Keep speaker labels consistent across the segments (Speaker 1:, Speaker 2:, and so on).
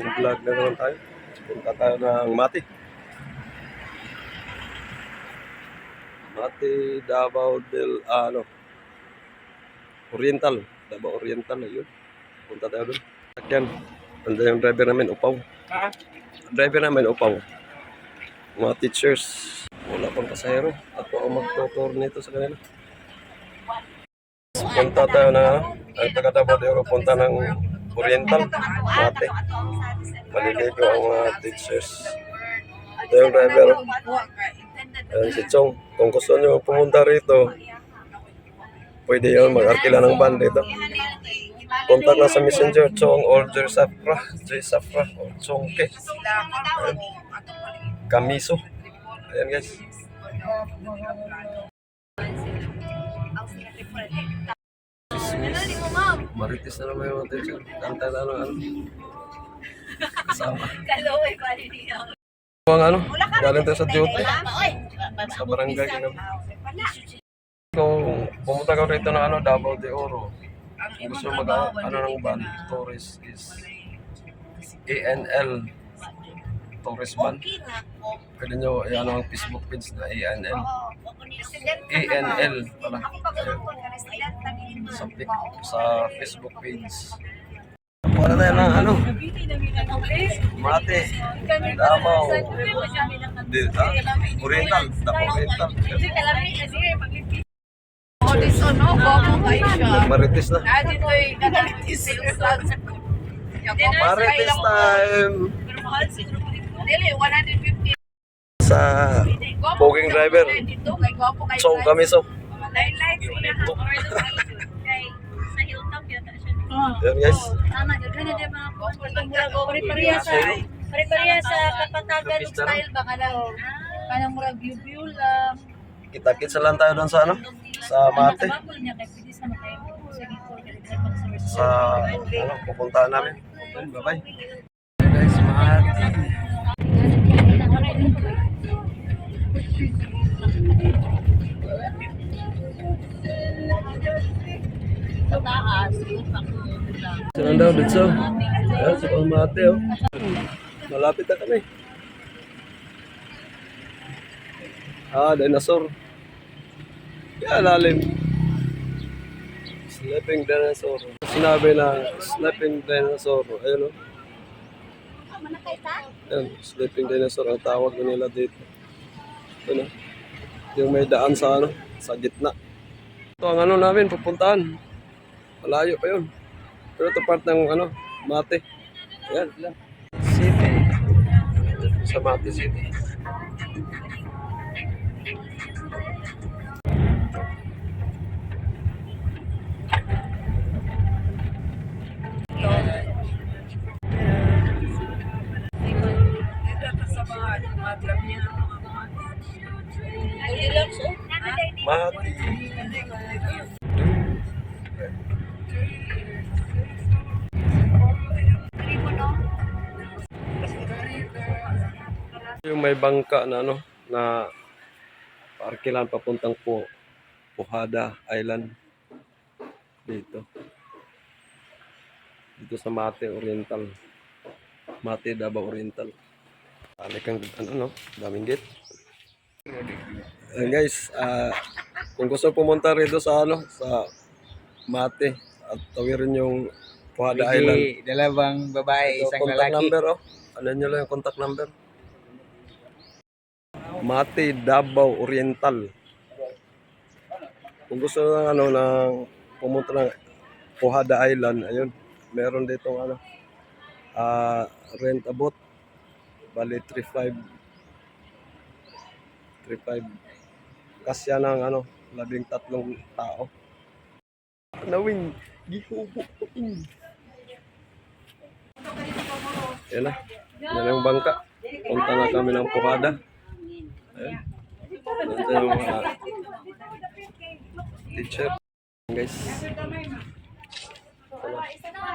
Speaker 1: bagong vlog na naman tayo. Punta tayo ng Mati. Mati, Davao del, ah, ano, Oriental. Davao Oriental, ayun. Punta tayo doon. Sakyan. Anda yung driver namin, upaw. Driver namin, upaw. Mga teachers. Wala pang pasahero. Ako ang magtutor nito sa kanila. Punta tayo na, ang taga Davao de Oro, punta ng Oriental, Mate. Maliligo ang mga teachers. Ito yung driver. Ayan si Chong. Kung gusto nyo pumunta rito, pwede yun mag-arkila ng van dito. Contact na sa messenger, Chong or J Safra, J Safra or Chong Ke. Ayan. Kamiso. Ayan guys. Marites na naman yung teacher. Kanta na ano, ano. Kasama.
Speaker 2: Kalaway pa rin niya.
Speaker 1: Ang ano, galing tayo sa duty. Sa barangay kami. Kung pumunta ka rito ng ano, Davao de Oro, gusto mag ano ng ban, tourist is ANL tourist ban. Pwede nyo i-ano ang Facebook page na ANL. ANL pala. Sa, sa Facebook page. Para tayo ng ano, mate, Davao, ah, Oriental, Davao Oriental.
Speaker 2: This one, no? Gogo kayo siya.
Speaker 1: Marites na.
Speaker 2: Adi ko yung nagalitis.
Speaker 1: Marites time
Speaker 2: Dili, 150.
Speaker 1: sa Poging driver. So kami so.
Speaker 2: Line lights. Yata siya.
Speaker 1: Yan guys.
Speaker 2: Tama, gagana din mga Gopo. Pare-pareha sa pare-pareha sa kapatagan ng style ba kanang kanang murag view-view lang.
Speaker 1: Kita-kits lang tayo doon sa ano? Sa mate.
Speaker 2: Sa
Speaker 1: ano, pupuntahan namin. Bye-bye. Guys, mate. Saan daw dito? Yan, sa Palmate oh. Malapit na kami. Ah, dinosaur. Kaya lalim. Sleeping dinosaur. Sinabi na sleeping dinosaur. Ayun oh. Yan, sleeping dinosaur ang tawag nila dito. Ito na. Yung may daan sa ano, sa gitna. Ito ang ano namin, pupuntahan. Malayo pa yun. Pero ito part ng ano, Mate. Ayan. City. Sa Mate City. Mate. Yung may bangka na ano, na parkilan papuntang po Puhada Island dito. Dito sa Mate Oriental. Mate Davao Oriental. Balik ang ano no, daming gate. Ayan guys, ah kung gusto pumunta rito sa ano, sa Mate at tawirin yung Puhada Island.
Speaker 3: Dalawang babae,
Speaker 1: Ito,
Speaker 3: isang
Speaker 1: contact
Speaker 3: lalaki.
Speaker 1: number, oh. Ano nyo lang yung contact number? Mate Davao Oriental. Kung gusto ng ano ng pumunta ng Puhada Island, ayun, meron ditong ano ah rent a boat. Bali 35 35 kasya ng ano labing tatlong tao. Nawing gihubo ko in. Na. Yan yung bangka. Punta na kami ng Puhada. Nandiyan yung mga teacher. Guys.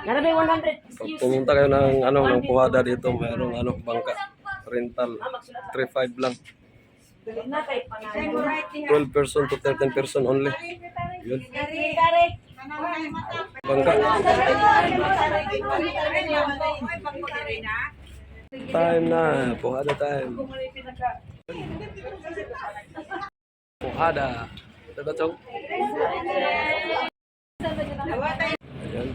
Speaker 2: Narabi 100.
Speaker 1: Pag pumunta kayo ng ano ng Puhada dito, mayroong ano bangka rental 35 lang. 12 person to 13 person only. Yun. Bangka. Time na. Puhada time. Puhada. Ito ba? Ayan.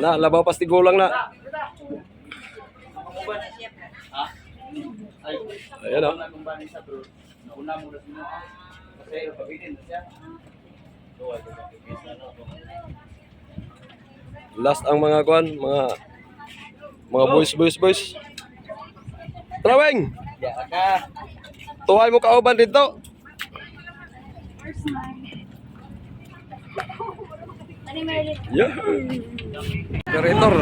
Speaker 1: Na, labaw pastigo lang na. Ayan o. Last ang mga kwan, mga mga boys, boys, boys. Traweng! Tuway mo kauban dito. Yeah. Operator.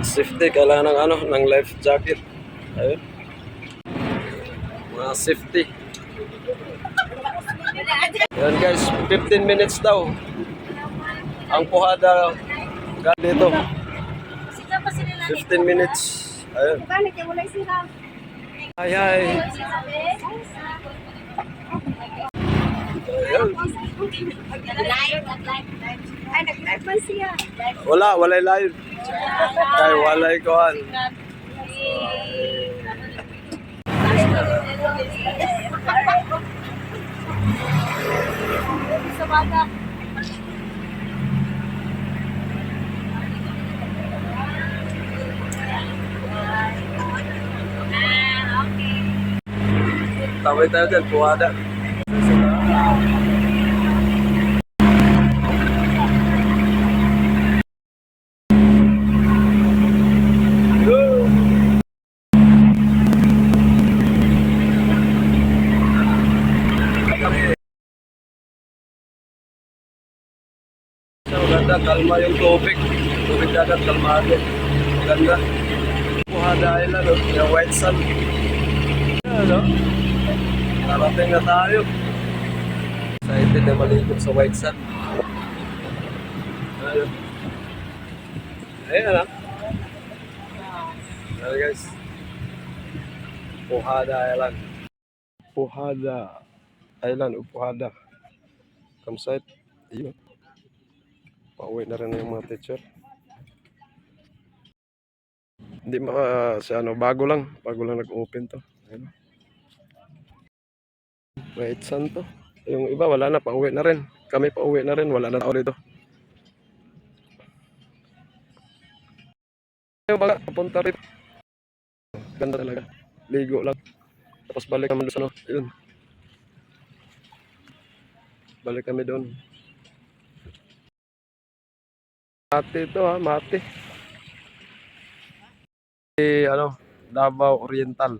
Speaker 1: Safety, kailangan ng ano, ng life jacket. Ayun. Mga safety. Yan guys, 15 minutes daw. Ang puhada ka dito. 15 minutes. Ayun.
Speaker 2: Bakit yung wala sila?
Speaker 1: Ay, ay. Ayun.
Speaker 2: Ay, nag-live man siya.
Speaker 1: Wala, walay live. Kay walay kuhan.
Speaker 2: Sa bata.
Speaker 1: Taway tayo dyan, puhada. So, ganda, kalma yung tubig. Tubig dagat, kalmado. Ganda. Puhada Island, no? yung white sand. Ano? Narating na tayo. Excited na maligo sa white sand. Ayun. Ayun na. Ayun guys. Puhada Island. Puhada Island o Puhada. Campsite. Ayun. Pauwi na rin yung mga teacher. Hindi maka, si ano, bago lang. Bago lang nag-open to. Ayun. Wait, saan to? Yung iba, wala na. Pauwi na rin. Kami pauwi na rin. Wala na tao dito. Yung baga, papunta rito. Ganda talaga. Ligo lang. Tapos balik kami doon sa ano. Yun. Balik kami doon. Mati ito ha, mati. Eh, ano, Davao Oriental.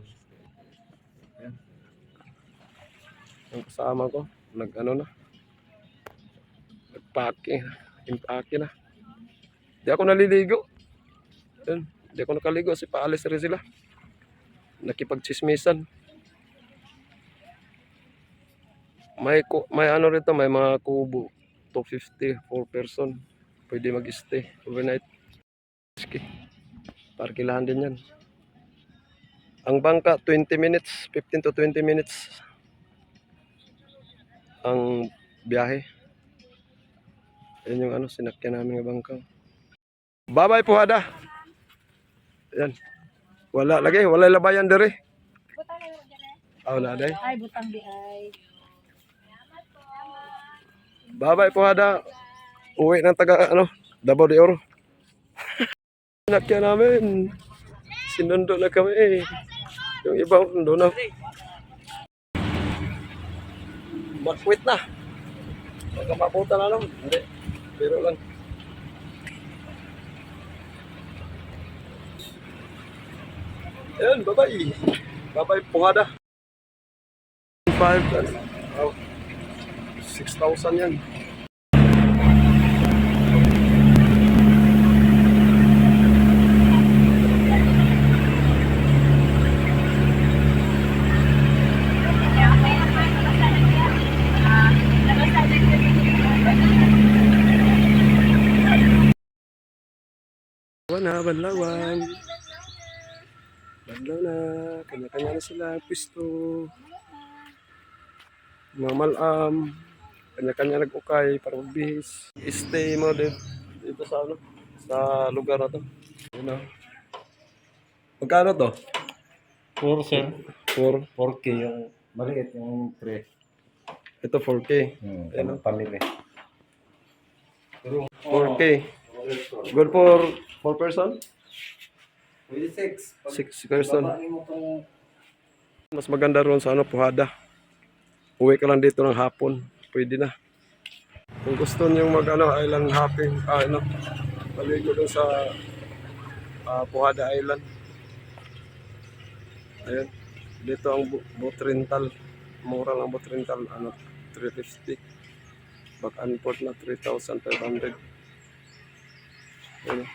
Speaker 1: Ayan. Ang kasama ko, nag ano na. Nagpake, impake na. Di ako naliligo. Ayan, di ako nakaligo kasi paalis rin sila. Nakipagchismisan. May, may ano rito, may mga kubo. 250 per person. Pwede mag-stay overnight. Ski. Parkilahan din yan. Ang bangka, 20 minutes, 15 to 20 minutes. Ang biyahe. Yan yung ano, sinakyan namin ng bangka. Bye-bye po, Hada. Yan. Wala lagi, wala labayan dere. Ah, wala day.
Speaker 2: Ay, butang di ay.
Speaker 1: Bye-bye po, Hada. Uwi ng taga, ano, Davao de Oro. Sinakyan namin. Sinundo na kami eh. Yung iba, doon na. Mag-quit na. Baka mabuta na lang. Hindi. Pero lang. Ayan, bye-bye. Bye-bye, Pungada. 5, oh, 6,000 yan. Banlawan. Banlaw na. Kanya-kanya na sila. Pisto. Mga malam. Kanya-kanya nag-ukay para magbihis. Stay mo din dito sa ano? Sa lugar na to. Yun o. Magkano to?
Speaker 3: 4 sir.
Speaker 1: 4.
Speaker 3: 4K yung maliit yung pre.
Speaker 1: Ito 4K.
Speaker 3: Hmm,
Speaker 1: Ayun,
Speaker 3: ano, pamili.
Speaker 1: 4K. Good for 4 person?
Speaker 3: Pwede 6.
Speaker 1: 6 person.
Speaker 3: mo tong
Speaker 1: Mas maganda ron sa ano, Puhada. Uwi ka lang dito ng hapon. Pwede na. Kung gusto niyo mag ano, island hopping, ah, ano, maligo dun sa ah, Puhada Island. Ayun. Dito ang bu- boat rental. Mura lang boat rental. Ano, 350. Back and forth na 3,500. Ayun.